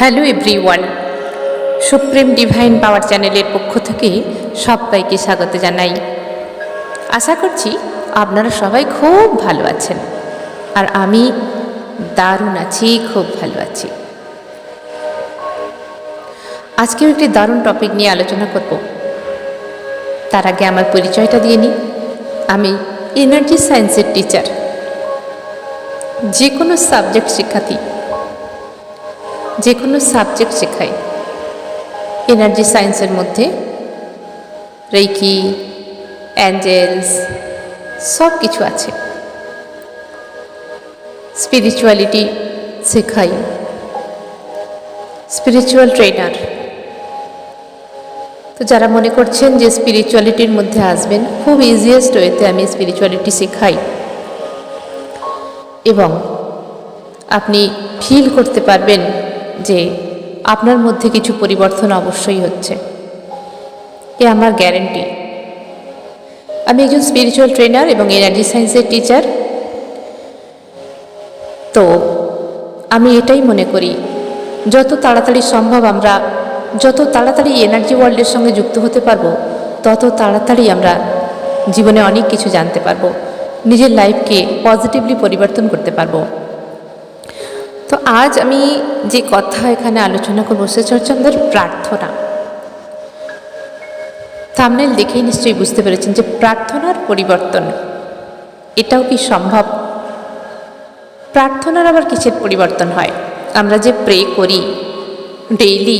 Hello everyone, supreme divine power চ্যানেলের পক্ষ থেকে সবাইকে স্বাগত জানাই। আশা করছি আপনারা সবাই খুব ভালো আছেন আর আমি দারুণ আছি, খুব ভালো আছি। আজকেও একটি দারুণ টপিক নিয়ে আলোচনা করব। তার আগে আমার পরিচয়টা দিয়ে নিই। আমি এনার্জি সায়েন্সের টিচার যে কোনো সাবজেক্ট শেখাতি যে কোনো সাবজেক্ট শেখাই এনার্জি সায়েন্সের মধ্যে রেকি অ্যাঞ্জেলস সব কিছু আছে। স্পিরিচুয়ালিটি শেখাই। স্পিরিচুয়াল ট্রেনার তো যারা মনে করছেন যে স্পিরিচুয়ালিটির মধ্যে আসবেন, খুব ইজিয়েস্ট ওয়েতে আমি স্পিরিচুয়ালিটি শেখাই। এবং আপনি ফিল করতে পারবেন যে আপনার মধ্যে কিছু পরিবর্তন অবশ্যই হচ্ছে। এ আমার গ্যারেন্টি আমি একজন স্পিরিচুয়াল ট্রেনার এবং এনার্জি সায়েন্সের টিচার তো আমি এটাই মনে করি, যত তাড়াতাড়ি সম্ভব আমরা, যত তাড়াতাড়ি এনার্জি ওয়ার্ল্ডের সঙ্গে যুক্ত হতে পারব, তত তাড়াতাড়ি আমরা জীবনে অনেক কিছু জানতে পারব, নিজের লাইফকে পজিটিভলি পরিবর্তন করতে পারব। তো আজ আমি যে কথা এখানে আলোচনা করব সেটা প্রার্থনা। থামনেল দেখেই নিশ্চয়ই বুঝতে পেরেছেন যে প্রার্থনার পরিবর্তন, এটাও কি সম্ভব? প্রার্থনার আবার কিসের পরিবর্তন হয়? আমরা যে প্রে করি ডেইলি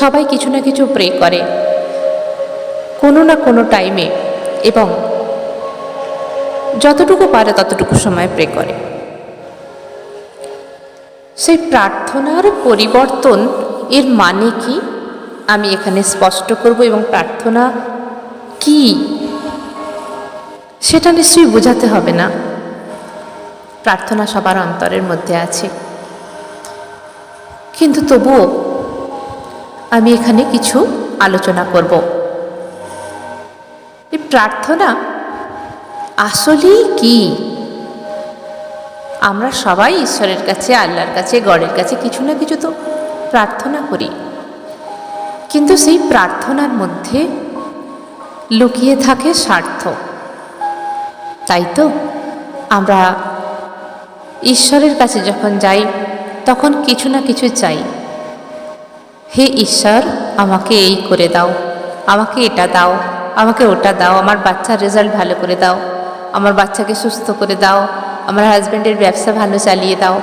সবাই কিছু না কিছু প্রে করে। কোনো না কোনো টাইমে এবং যতটুকু পারে ততটুকু সময় প্রে করে। সেই প্রার্থনার পরিবর্তন এর মানে কি? আমি এখানে স্পষ্ট করব এবং প্রার্থনা কি? সেটা নিশ্চয়ই বোঝাতে হবে না। প্রার্থনা সবার অন্তরের মধ্যে আছে। কিন্তু তবুও আমি এখানে কিছু আলোচনা করব। এই প্রার্থনা আসলেই কি? আমরা সবাই ঈশ্বরের কাছে, আল্লাহর কাছে, গড়ের কাছে কিছু না কিছু তো প্রার্থনা করি। কিন্তু সেই প্রার্থনার মধ্যে লুকিয়ে থাকে স্বার্থ। তাই তো আমরা ঈশ্বরের কাছে যখন যাই, তখন কিছু না কিছু চাই। হে ঈশ্বর, আমাকে এই করে দাও, আমাকে এটা দাও, আমাকে ওটা দাও, আমার বাচ্চার রেজাল্ট ভালো করে দাও, আমার বাচ্চাকে সুস্থ করে দাও আমার হাজব্যান্ডের ব্যবসা ভালো চালিয়ে দাও।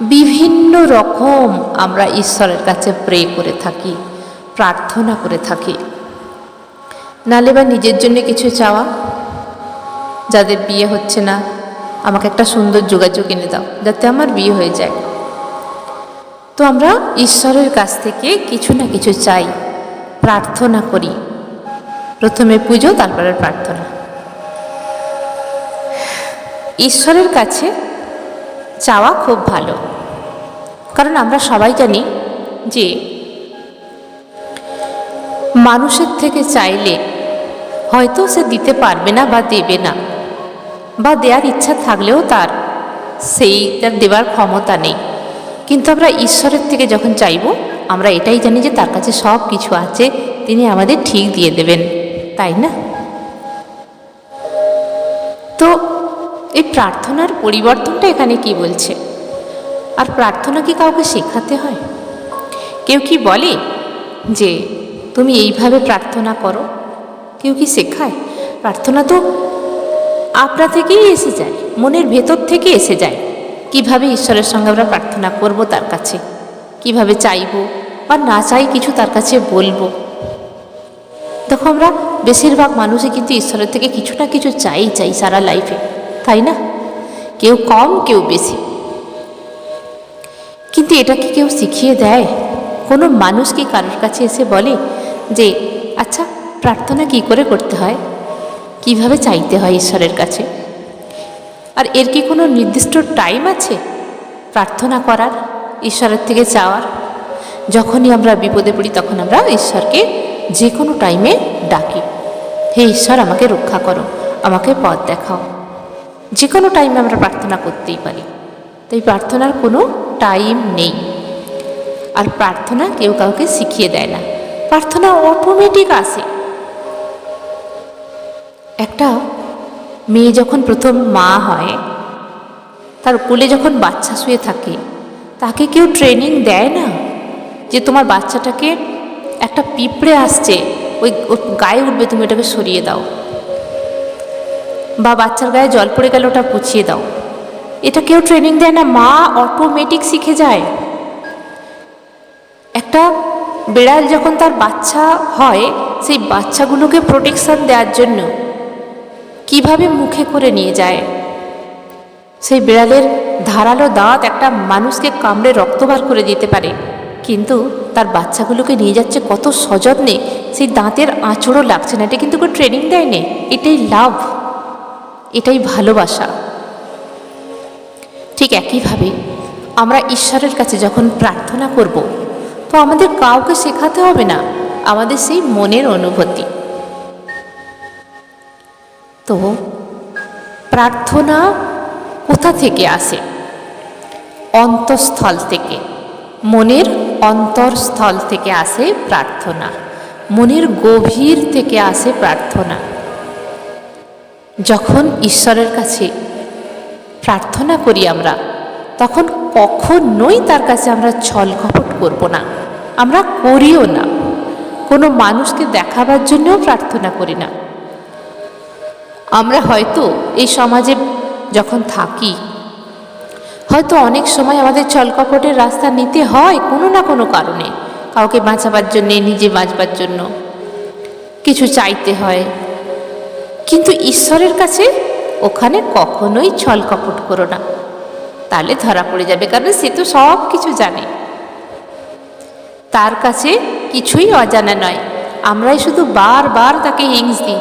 বিভিন্ন রকম আমরা ঈশ্বরের কাছে প্রে করে থাকি, প্রার্থনা করে থাকি। নালে বা নিজের জন্য কিছু চাওয়া? যাদের বিয়ে হচ্ছে না, আমাকে একটা সুন্দর যোগাযোগ এনে দাও, যাতে আমার বিয়ে হয়ে যায়। তো আমরা ঈশ্বরের কাছ থেকে কিছু না কিছু চাই, প্রার্থনা করি। প্রথমে পুজো, তারপরে প্রার্থনা। ঈশ্বরের কাছে চাওয়া খুব ভালো। কারণ আমরা সবাই জানি যে মানুষের থেকে চাইলে হয়তো সে দিতে পারবে না বা দেবে না, বা দেওয়ার ইচ্ছা থাকলেও তার সেই, তার দেওয়ার ক্ষমতা নেই। কিন্তু আমরা ঈশ্বরের থেকে যখন চাইব, আমরা এটাই জানি যে তার কাছে সব কিছু আছে, তিনি আমাদের ঠিক দিয়ে দেবেন, তাই না? এই প্রার্থনার পরিবর্তনটা এখানে কি বলছে? আর প্রার্থনা কি কাউকে শেখাতে হয়? কেউ কি বলে যে, তুমি এইভাবে প্রার্থনা করো কেউ কি শেখায়? প্রার্থনা তো আপনা থেকেই এসে যায়, মনের ভেতর থেকে এসে যায়। কীভাবে ঈশ্বরের সঙ্গে আমরা প্রার্থনা করব তার কাছে? কীভাবে চাইব বা না চাই কিছু তার কাছে বলব? দেখো আমরা, বেশিরভাগ মানুষই কিন্তু ঈশ্বরের থেকে কিছু না কিছু চাই চাই সারা লাইফে না? কেউ কম, কেউ বেশি। কিন্তু এটা কি কেউ শিখিয়ে দেয়? কোনো মানুষ কি কারোর কাছে এসে বলে যে আচ্ছা প্রার্থনা কি করে করতে হয়? কীভাবে চাইতে হয় ঈশ্বরের কাছে? আর এর কি কোনো নির্দিষ্ট টাইম আছে? প্রার্থনা করার, ঈশ্বরের থেকে চাওয়ার? যখনই আমরা বিপদে পড়ি, তখন আমরা ঈশ্বরকে যে কোনো টাইমে ডাকি। হে ঈশ্বর, আমাকে রক্ষা করো, আমাকে পথ দেখাও। যে কোনো টাইমে আমরা প্রার্থনা করতেই পারি। তাই প্রার্থনার কোনো টাইম নেই। আর প্রার্থনা কেউ কাউকে শিখিয়ে দেয় না। প্রার্থনা অটোমেটিক আসে। একটা মেয়ে যখন প্রথম মা হয়, তার কোলে যখন বাচ্চা শুয়ে থাকে, তাকে কেউ ট্রেনিং দেয় না যে তোমার বাচ্চাটাকে একটা পিঁপড়ে আসছে, ওই গায়ে উঠবে, তুমি ওটাকে সরিয়ে দাও। বা বাচ্চার গায়ে জল পড়ে গেলে ওটা পুছিয়ে দাও। এটা কেউ ট্রেনিং দেয় না, মা অটোমেটিক শিখে যায়। একটা বিড়াল যখন তার বাচ্চা হয়, সেই বাচ্চাগুলোকে প্রোটেকশন দেওয়ার জন্য কীভাবে মুখে করে নিয়ে যায়? সেই বিড়ালের ধারালো দাঁত একটা মানুষকে কামড়ে রক্ত বার করে দিতে পারে। কিন্তু তার বাচ্চাগুলোকে নিয়ে যাচ্ছে কত সযত্নে, সেই দাঁতের আঁচড়ও লাগছে না। এটা কিন্তু কেউ ট্রেনিং দেয়নি। এটাই লাভ। ভালোবাসা। ঠিক একইভাবে আমরা ঈশ্বরের কাছে যখন প্রার্থনা করব, তো আমাদের কাউকে শেখাতে হবে না, আমাদের সেই মনের অনুভূতি। তো প্রার্থনা কোথা থেকে আসে? অন্তঃস্থল থেকে। মনের অন্তরস্থল থেকে আসে প্রার্থনা। মনের গভীর থেকে আসে প্রার্থনা। যখন ঈশ্বরের কাছে প্রার্থনা করি আমরা, তখন কখনোই তার কাছে আমরা ছল কপট করব না। আমরা করিও না। কোনো মানুষকে দেখাবার জন্যও প্রার্থনা করি না। আমরা হয়তো এই সমাজে যখন থাকি, হয়তো অনেক সময় আমাদের ছলকপটের রাস্তা নিতে হয় কোনো না কোনো কারণে। কাউকে বাঁচাবার জন্যে, নিজে বাঁচবার জন্য। কিছু চাইতে হয় কিন্তু ঈশ্বরের কাছে ওখানে কখনোই ছল কপট করো না। তাহলে ধরা পড়ে যাবে, কারণ সে তো সব কিছু জানে। তার কাছে কিছুই অজানা নয়। আমরাই শুধু বারবার তাকে হিংস দিই।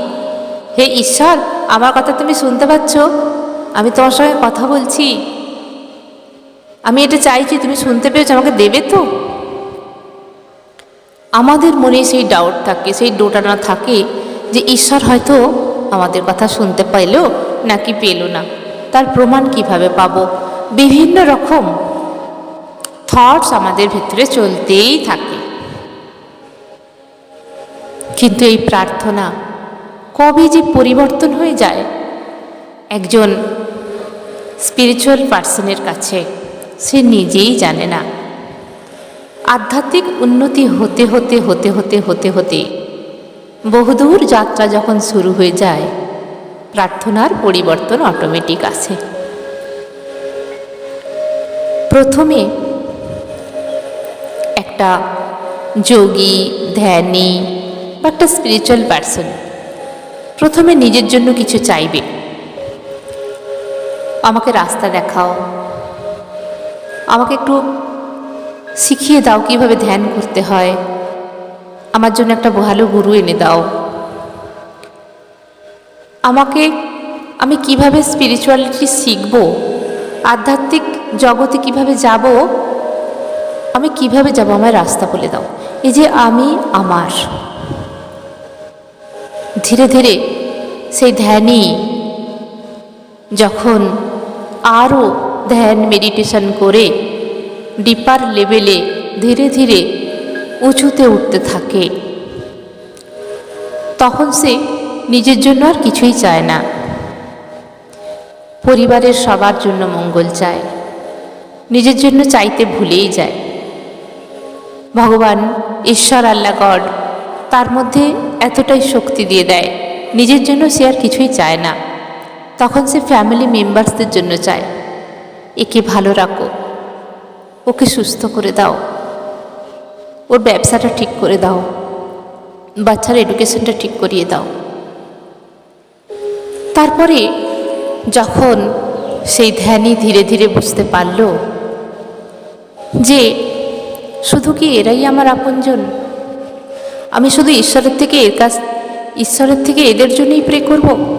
হে ঈশ্বর, আমার কথা তুমি শুনতে পাচ্ছ? আমি তোমার সঙ্গে কথা বলছি। আমি এটা চাইছি, তুমি শুনতে পেয়েছ, আমাকে দেবে তো? আমাদের মনে সেই ডাউট থাকে, সেই ডোটানা থাকে যে ঈশ্বর হয়তো আমাদের কথা শুনতে পাইলো নাকি পেল না। তার প্রমাণ কীভাবে পাব? বিভিন্ন রকম থটস আমাদের ভিতরে চলতেই থাকে। কিন্তু এই প্রার্থনা কবে যে পরিবর্তন হয়ে যায়? একজন স্পিরিচুয়াল পার্সনের কাছে সে নিজেই জানে না। আধ্যাত্মিক উন্নতি হতে হতে হতে হতে হতে হতে বহুদূর যাত্রা যখন শুরু হয়ে যায়, প্রার্থনার পরিবর্তন অটোমেটিক আসে। প্রথমে একটা যোগী, ধ্যানী বা একটা স্পিরিচুয়াল পার্সন প্রথমে নিজের জন্য কিছু চাইবে। আমাকে রাস্তা দেখাও, আমাকে একটু শিখিয়ে দাও কীভাবে ধ্যান করতে হয়। আমার জন্য একটা ভালো গুরু এনে দাও। আমাকে আমি কীভাবে স্পিরিচুয়ালিটি শিখব? আধ্যাত্মিক জগতে কীভাবে যাব? আমি কীভাবে যাব? আমার রাস্তা বলে দাও। এই যে আমি, আমার। ধীরে ধীরে সেই ধ্যানই যখন আরও ধ্যান মেডিটেশন করে ডিপার লেভেলে ধীরে ধীরে উঁচুতে উঠতে থাকে। তখন সে নিজের জন্য আর কিছুই চায় না। পরিবারের সবার জন্য মঙ্গল চায়। নিজের জন্য চাইতে ভুলেই যায়। ভগবান, ঈশ্বর, আল্লাহ, গড তার মধ্যে এতটাই শক্তি দিয়ে দেয়, নিজের জন্য সে আর কিছুই চায় না। তখন সে ফ্যামিলি মেম্বার্সদের জন্য চায়। একে ভালো রাখো, ওকে সুস্থ করে দাও। ওর ব্যবসাটা ঠিক করে দাও। বাচ্চার এডুকেশনটা ঠিক করিয়ে দাও। তারপরে যখন সেই ধ্যানই ধীরে ধীরে বুঝতে পারল যে শুধু কি এরাই আমার আপনজন? আমি শুধু ঈশ্বরের থেকে এর কাছ, ঈশ্বরের থেকে এদের জন্যই প্রে করব?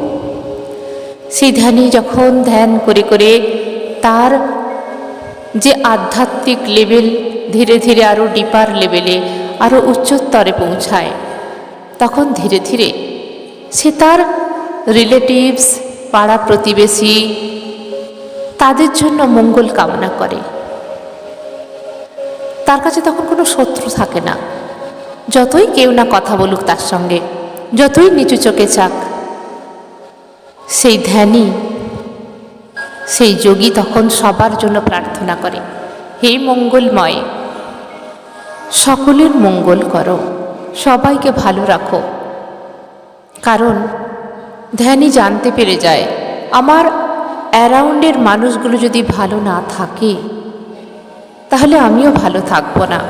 সেই ধ্যানই যখন ধ্যান করে করে তার যে আধ্যাত্মিক লেভেল ধীরে ধীরে আরও ডিপার লেভেলে আরও উচ্চস্তরে পৌঁছায়। তখন ধীরে ধীরে সে তার রিলেটিভস পাড়া প্রতিবেশী তাদের জন্য মঙ্গল কামনা করে। তার কাছে তখন কোনো শত্রু থাকে না। যতই কেউ না কথা বলুক তার সঙ্গে, যতই নিচু চোখে চাক, সেই ধ্যানই সেই যোগী তখন সবার জন্য প্রার্থনা করে, হে মঙ্গলময় সকলের মঙ্গল করো, সবাইকে ভালো রাখো। কারণ, ধ্যানই জানতে পেরে যায়, আমার অ্যারাউন্ডের মানুষগুলো যদি ভালো না থাকে, তাহলে আমিও ভালো থাকব না।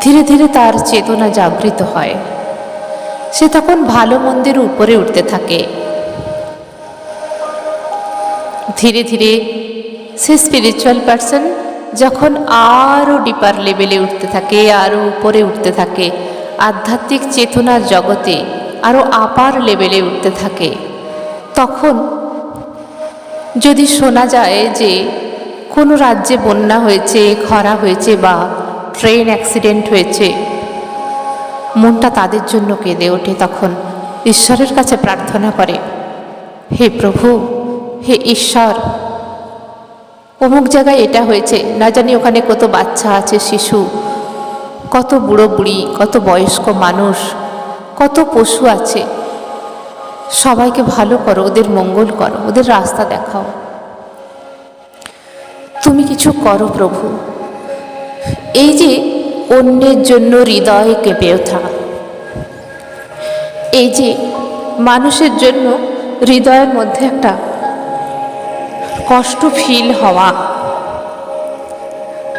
ধীরে ধীরে তার চেতনা জাগৃত হয়। সে তখন ভালো মন্দের উপরে উঠতে থাকে। ধীরে ধীরে সে স্পিরিচুয়াল পার্সন যখন আরও ডিপার লেভেলে উঠতে থাকে আরও উপরে উঠতে থাকে, আধ্যাত্মিক চেতনার জগতে আরও আপার লেভেলে উঠতে থাকে, তখন যদি শোনা যায় যে কোনো রাজ্যে বন্যা হয়েছে, খরা হয়েছে বা ট্রেন অ্যাক্সিডেন্ট হয়েছে, মনটা তাদের জন্য কেঁদে ওঠে তখন ঈশ্বরের কাছে প্রার্থনা করে, হে প্রভু, হে ঈশ্বর অমুক জায়গায় এটা হয়েছে। না জানি ওখানে কত বাচ্চা আছে, শিশু। কত বুড়ো বুড়ি, কত বয়স্ক মানুষ, কত পশু আছে। সবাইকে ভালো করো, ওদের মঙ্গল করো, ওদের রাস্তা দেখাও। তুমি কিছু করো প্রভু। এই যে অন্যের জন্য হৃদয় কেঁপে ওঠা। এই যে মানুষের জন্য হৃদয়ের মধ্যে একটা কষ্ট ফিল হওয়া।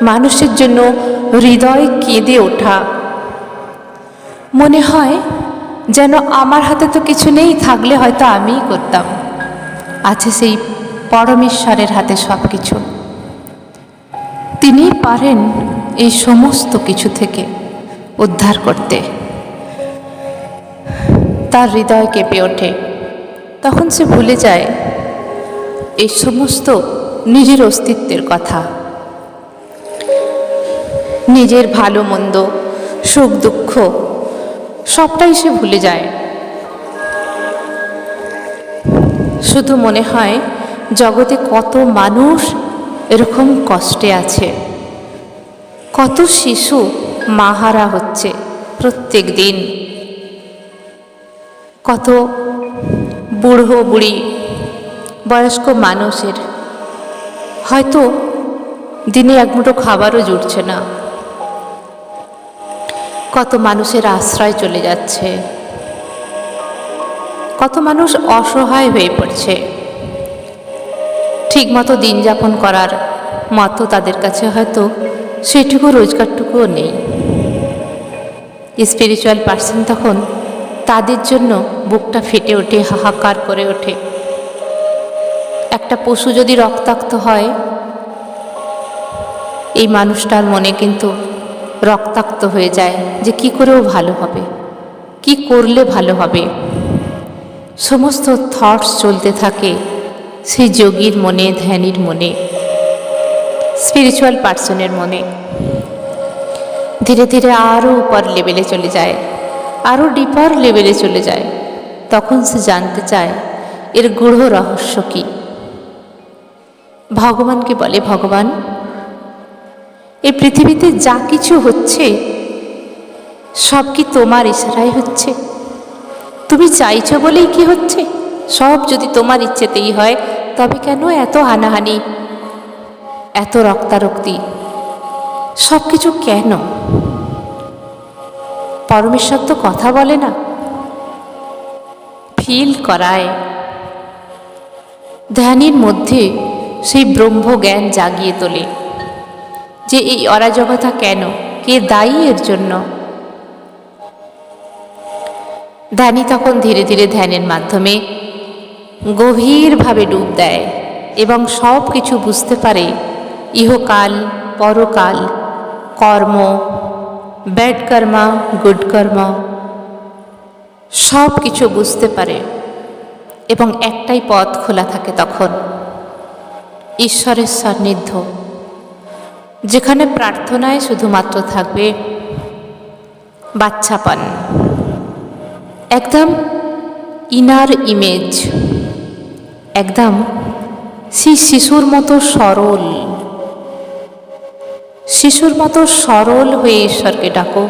মানুষের জন্য হৃদয় কেঁদে ওঠা। মনে হয় যেন আমার হাতে তো কিছু নেই, থাকলে হয়তো আমিই করতাম। আছে সেই পরমেশ্বরের হাতে সব কিছু তিনি পারেন এই সমস্ত কিছু থেকে উদ্ধার করতে। তার হৃদয় কেঁপে ওঠে। তখন সে ভুলে যায় এই সমস্ত নিজের অস্তিত্বের কথা। নিজের ভালো, মন্দ, সুখ, দুঃখ, সবটাই সে ভুলে যায়। শুধু মনে হয়, জগতে কত মানুষ এরকম কষ্টে আছে। কত শিশু মাহারা হচ্ছে প্রত্যেক দিন কত বুড়ো বুড়ি বয়স্ক মানুষের। হয়তো দিনে এক মুঠো খাবারও জুটছে না। কত মানুষের আশ্রয় চলে যাচ্ছে। কত মানুষ অসহায় হয়ে পড়ছে। ঠিকমতো দিন যাপন করার মতো তাদের কাছে হয়তো সেটুকু রোজগারটুকুও নেই। স্পিরিচুয়াল পার্সন তখন তাদের জন্য বুকটা ফেটে ওঠে, হাহাকার করে ওঠে। একটা পশু যদি রক্তাক্ত হয়, এই মানুষটার মনে কিন্তু রক্তাক্ত হয়ে যায় যে কি করেও ভালো হবে, কি করলে ভালো হবে। সমস্ত থটস চলতে থাকে সেই যোগীর মনে, ধ্যানীর মনে স্পিরিচুয়াল পার্সনের মনে। ধীরে ধীরে আরও উপর লেভেলে চলে যায় আরও ডিপার লেভেলে চলে যায়। তখন সে জানতে চায়, এর গূঢ় রহস্য কী? ভগবানকে বলে, ভগবান, এই পৃথিবীতে যা কিছু হচ্ছে, সব কি তোমার ইশারায় হচ্ছে? তুমি চাইছো বলেই কি হচ্ছে? সব যদি তোমার ইচ্ছেতেই হয়, তবে কেন এত হানাহানি, এত রক্তারক্তি? সব কিছু কেন? পরমেশ্বর তো কথা বলে না। ফিল করায়। ধ্যানের মধ্যে সেই ব্রহ্মজ্ঞান জাগিয়ে তোলে। যে এই অরাজকতা কেন? কে দায়ী এর জন্য? ধ্যানী তখন ধীরে ধীরে ধ্যানের মাধ্যমে গভীরভাবে ডুব দেয় এবং সব কিছু বুঝতে পারে ইহকাল, পরকাল, কর্ম, ব্যাড কর্মা, গুড কর্ম সব কিছু বুঝতে পারে এবং একটাই পথ খোলা থাকে তখন। ঈশ্বরের সান্নিধ্য। যেখানে প্রার্থনায় শুধুমাত্র থাকবে বাচ্চাপান একদম ইনার ইমেজ। একদম সেই শিশুর মতো সরল। শিশুর মতো সরল হয়ে ঈশ্বরকে ডাকো।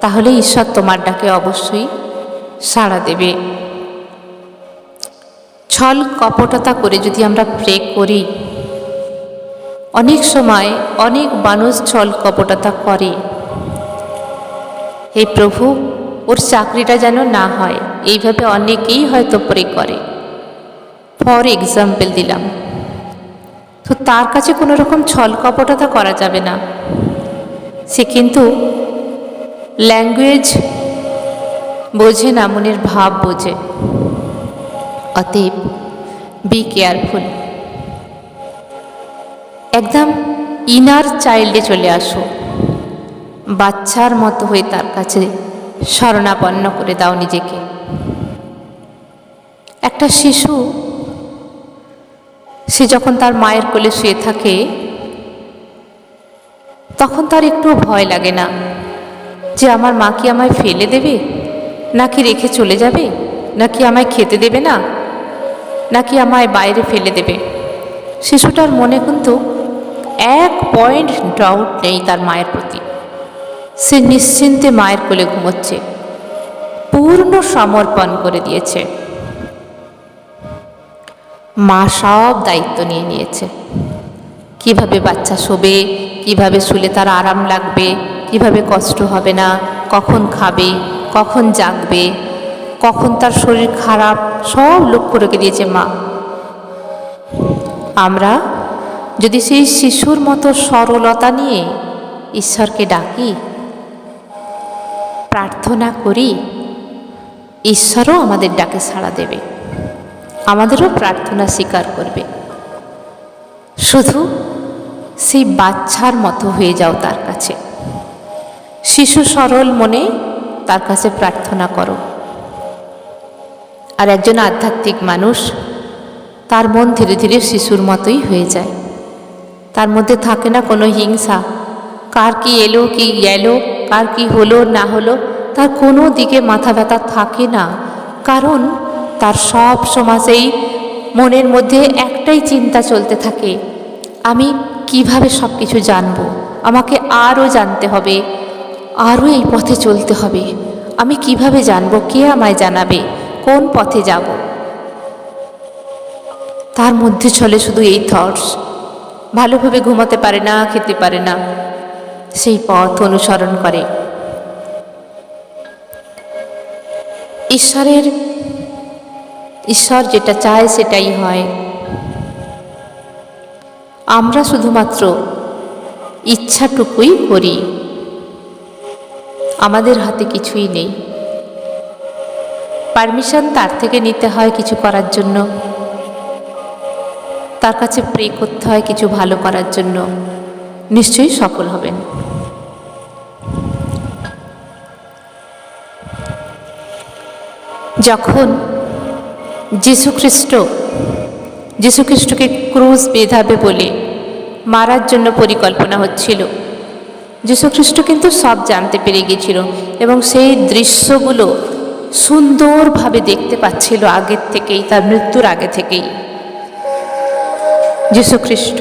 তাহলে ঈশ্বর তোমার ডাকে অবশ্যই সাড়া দেবে। ছল কপটতা করে যদি আমরা প্রে করি, অনেক সময় অনেক মানুষ ছল কপটতা করে। হে প্রভু, ওর চাকরিটা যেন না হয়, এইভাবে অনেকেই হয়তো প্রে করে। ফর এক্সাম্পল দিলাম। তো তার কাছে কোনো রকম ছল কপটতা করা যাবে না। সে কিন্তু ল্যাঙ্গুয়েজ বোঝে না, মনের ভাব বোঝে। অতএব বি কেয়ারফুল একদম ইনার চাইল্ডে চলে আসো। বাচ্চার মতো হয়ে তার কাছে শরণাপন্ন করে দাও নিজেকে। একটা শিশু, সে যখন তার মায়ের কোলে শুয়ে থাকে, তখন তার একটু ভয় লাগে না যে আমার মা কি আমায় ফেলে দেবে? নাকি রেখে চলে যাবে? নাকি আমায় খেতে দেবে না? নাকি আমায় বাইরে ফেলে দেবে? শিশুটার মনে কিন্তু এক পয়েন্ট ডাউট নেই তার মায়ের প্রতি। সে নিশ্চিন্তে মায়ের কোলে ঘুমোচ্ছে। পূর্ণ সমর্পণ করে দিয়েছে। মা সব দায়িত্ব নিয়ে নিয়েছে। কীভাবে বাচ্চা শোবে, কীভাবে শুলে তার আরাম লাগবে, কীভাবে কষ্ট হবে না, কখন খাবে, কখন জাগবে কখন তার শরীর খারাপ সব লক্ষ্য রেখে দিয়েছে মা। আমরা যদি সেই শিশুর মতো সরলতা নিয়ে ঈশ্বরকে ডাকি, প্রার্থনা করি, ঈশ্বরও আমাদের ডাকে সাড়া দেবে, আমাদেরও প্রার্থনা স্বীকার করবে। শুধু সেই বাচ্চার মতো হয়ে যাও তার কাছে। শিশু সরল মনে তার কাছে প্রার্থনা করো। আর একজন আধ্যাত্মিক মানুষ, তার মন ধীরে ধীরে শিশুর মতোই হয়ে যায়। তার মধ্যে থাকে না কোনো হিংসা, কার কি এলো, কি গেল, কার কি হলো, না হলো, তার কোনো দিকে মাথা ব্যথা থাকে না। কারণ তার সব সমাজেই মনের মধ্যে একটাই চিন্তা চলতে থাকে, আমি কীভাবে সব কিছু জানব? আমাকে আরও জানতে হবে, আরও এই পথে চলতে হবে। আমি কীভাবে জানব? কে আমায় জানাবে? কোন পথে যাব? তার মধ্যে চলে শুধু এই থটস ভালোভাবে ঘুমাতে পারে না, খেতে পারে না। সেই পথ অনুসরণ করে। ঈশ্বরের, ঈশ্বর যেটা চায় সেটাই হয়। আমরা শুধুমাত্র ইচ্ছাটুকুই করি। আমাদের হাতে কিছুই নেই। পারমিশন তার থেকে নিতে হয় কিছু করার জন্য। তার কাছে প্রে করতে হয় কিছু ভালো করার জন্য। নিশ্চয়ই সফল হবেন। যখন যীশুখ্রিস্ট যীশুখ্রিস্টকে ক্রুজ বেঁধাবে বলে মারার জন্য পরিকল্পনা হচ্ছিল যীশুখ্রিস্ট কিন্তু সব জানতে পেরে গিয়েছিল এবং সেই দৃশ্যগুলো সুন্দরভাবে দেখতে পাচ্ছিল আগের থেকেই, তার মৃত্যুর আগে থেকেই। যীশুখ্রিস্ট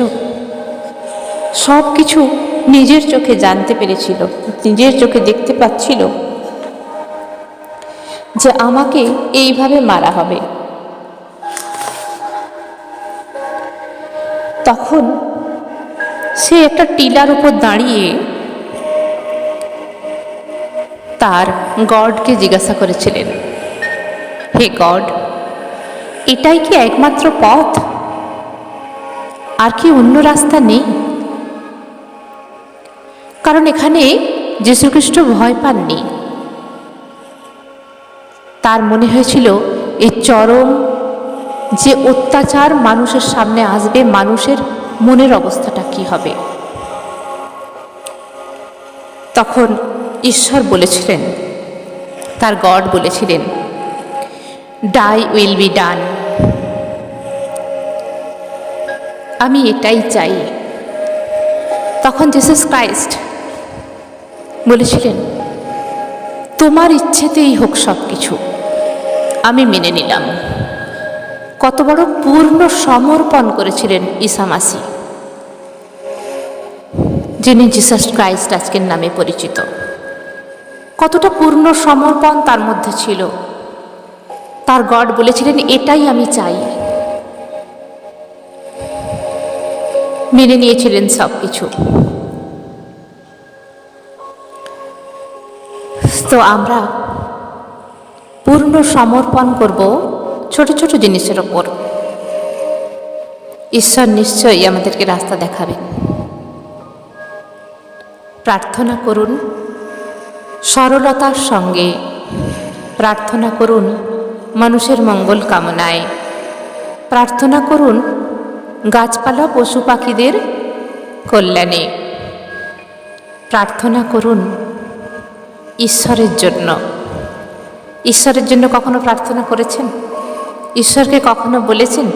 সব কিছু নিজের চোখে জানতে পেরেছিল, নিজের চোখে দেখতে পাচ্ছিল যে আমাকে এইভাবে মারা হবে। তখন সে একটা টিলার উপর দাঁড়িয়ে তার গডকে জিজ্ঞাসা করেছিলেন, হে গড, এটাই কি একমাত্র পথ? আর কি অন্য রাস্তা নেই? কারণ এখানে যীশুখ্রিস্ট ভয় পাননি। তার মনে হয়েছিল এই চরম যে অত্যাচার মানুষের সামনে আসবে, মানুষের মনের অবস্থাটা কি হবে? তখন ঈশ্বর বলেছিলেন, তার গড বলেছিলেন ডাই উইল বি ডান আমি এটাই চাই। তখন জেসাস ক্রাইস্ট বলেছিলেন, তোমার ইচ্ছেতেই হোক সব কিছু আমি মেনে নিলাম। কত বড় পূর্ণ সমর্পণ করেছিলেন ঈসামাসি যিনি জিসাস ক্রাইস্ট আজকের নামে পরিচিত। কতটা পূর্ণ সমর্পণ তার মধ্যে ছিল। তার গড বলেছিলেন, এটাই আমি চাই। মেনে নিয়েছিলেন সব কিছু। তো আমরা পূর্ণ সমর্পণ করব ছোট ছোট জিনিসের ওপর। ঈশ্বর নিশ্চয়ই আমাদেরকে রাস্তা দেখাবেন। প্রার্থনা করুন। সরলতার সঙ্গে। প্রার্থনা করুন মানুষের মঙ্গল কামনায়। প্রার্থনা করুন গাছপালা পশু পাখিদের কল্যাণে। প্রার্থনা করুন ঈশ্বরের জন্য। ঈশ্বরের জন্য কখনো প্রার্থনা করেছেন? ঈশ্বরকে কখনো বলেছেন,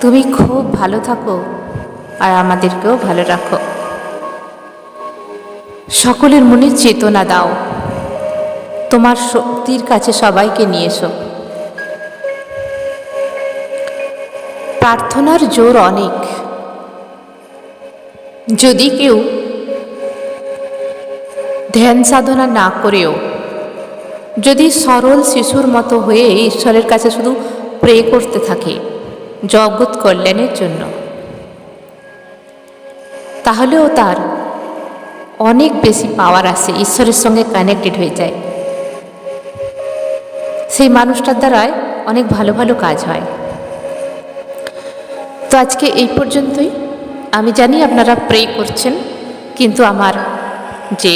তুমি খুব ভালো থাকো আর আমাদেরকেও ভালো রাখো সকলের মনে চেতনা দাও। তোমার শক্তির কাছে সবাইকে নিয়ে এসো। প্রার্থনার জোর অনেক। যদি কেউ ধ্যান সাধনা না করেও, যদি সরল শিশুর মতো হয়ে ঈশ্বরের কাছে শুধু প্রে করতে থাকে, জগৎ কল্যাণের জন্য, তাহলেও তার অনেক বেশি পাওয়ার আসে, ঈশ্বরের সঙ্গে কানেক্টেড হয়ে যায়। সেই মানুষটার দ্বারায় অনেক ভালো ভালো কাজ হয়। তো আজকে এই পর্যন্তই। আমি জানি আপনারা প্রে করছেন, কিন্তু আমার যে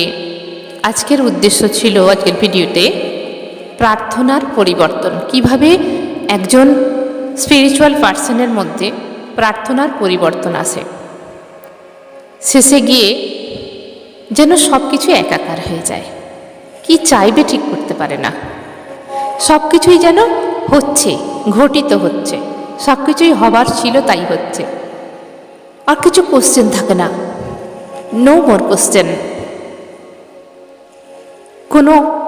আজকের উদ্দেশ্য ছিল আজকের ভিডিওতে প্রার্থনার পরিবর্তন। কীভাবে একজন স্পিরিচুয়াল পার্সনের মধ্যে প্রার্থনার পরিবর্তন আসে। শেষে গিয়ে যেন সব কিছু একাকার হয়ে যায়। কি চাইবে ঠিক করতে পারে না। সব কিছুই যেন হচ্ছে, ঘটিত হচ্ছে। সব কিছুই হবার ছিল তাই হচ্ছে। আর কিছু কোশ্চেন থাকে না। নো মোর কোশ্চেন কোনো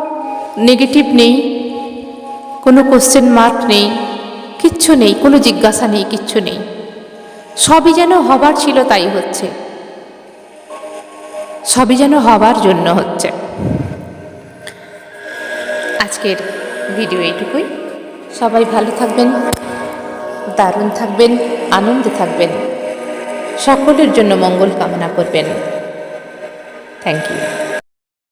নেগেটিভ নেই, কোনো কোশ্চেন মার্ক নেই, কিচ্ছু নেই, কোনো জিজ্ঞাসা নেই, কিচ্ছু নেই। সবই যেন হবার ছিল তাই হচ্ছে। সবই যেন হবার জন্য হচ্ছে। আজকের ভিডিও এইটুকুই। সবাই ভালো থাকবেন, দারুণ থাকবেন, আনন্দে থাকবেন। সকলের জন্য মঙ্গল কামনা করবেন। Thank you